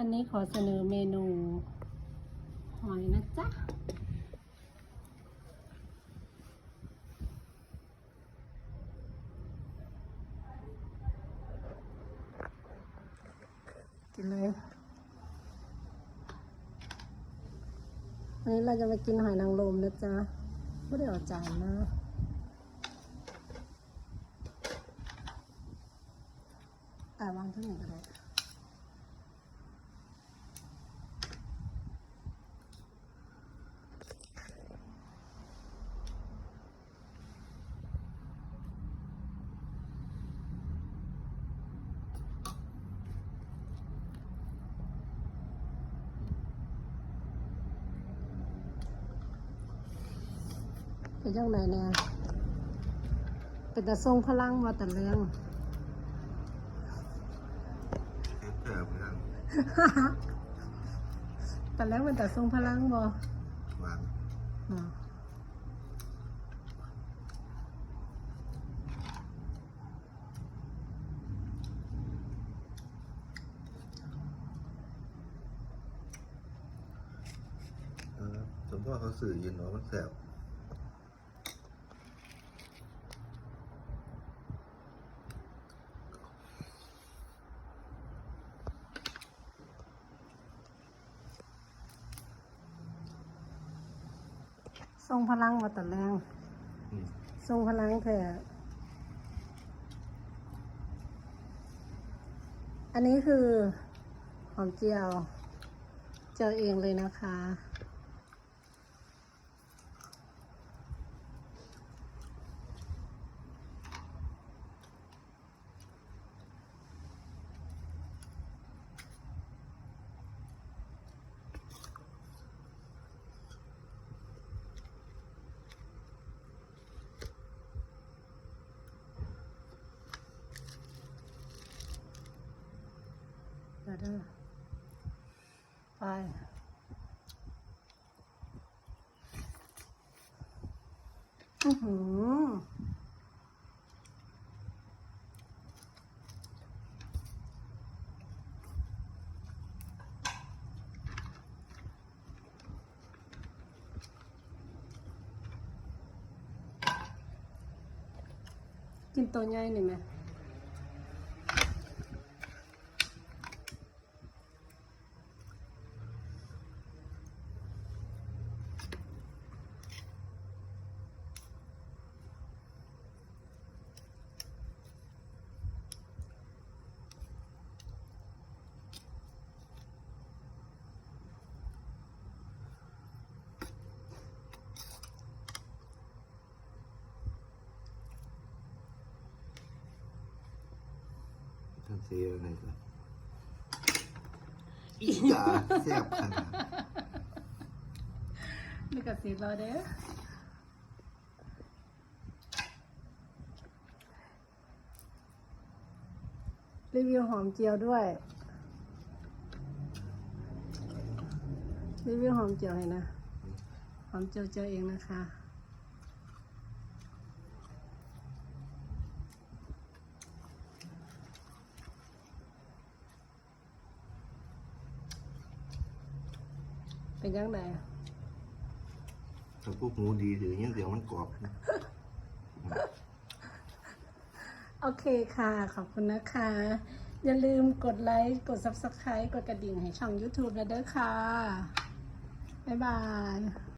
วันนี้ขอเสนอเมนู หอยนะจ๊ะ กินเลย วันนี้เราจะมากินหอยนางรมนะจ๊ะ ไม่ได้เอาจานนะแต่วางที่ไหนก็ได้ เป็นยังไงเนี่ยเป็นแต่ทรงพลังมาแต่เรื่องเจ็บเพื่อนแต่แล้วมันแต่ทรงพลังบ่วางอ๋อเออสมพ่อเขาสื่อยินว่ามันแสบ ทรงพลังมาแต่แรงอืมทรงพลังแท้อันนี้คือหอมเจียว เจียวเองเลยนะคะ ไปอือหือกินตัวใหญ่หน่อยไหม ท่านเสียอะไรกันอีจ๋าแสบขนาดนี่ก็สีเราเด้อรีวิวหอมเจียวด้วย รีวิวหอมเจียวให้นะ หอมเจียวเจียวเองนะคะ เป็นยังไงถ้าพวกหมูดีหรือยังเสียงมันกรอบนะโอเคค่ะ ขอบคุณนะคะ อย่าลืมกดไลค์ กด Subscribe กดกระดิ่งให้ช่อง YouTube นะเด้อค่ะ บ๊ายบาย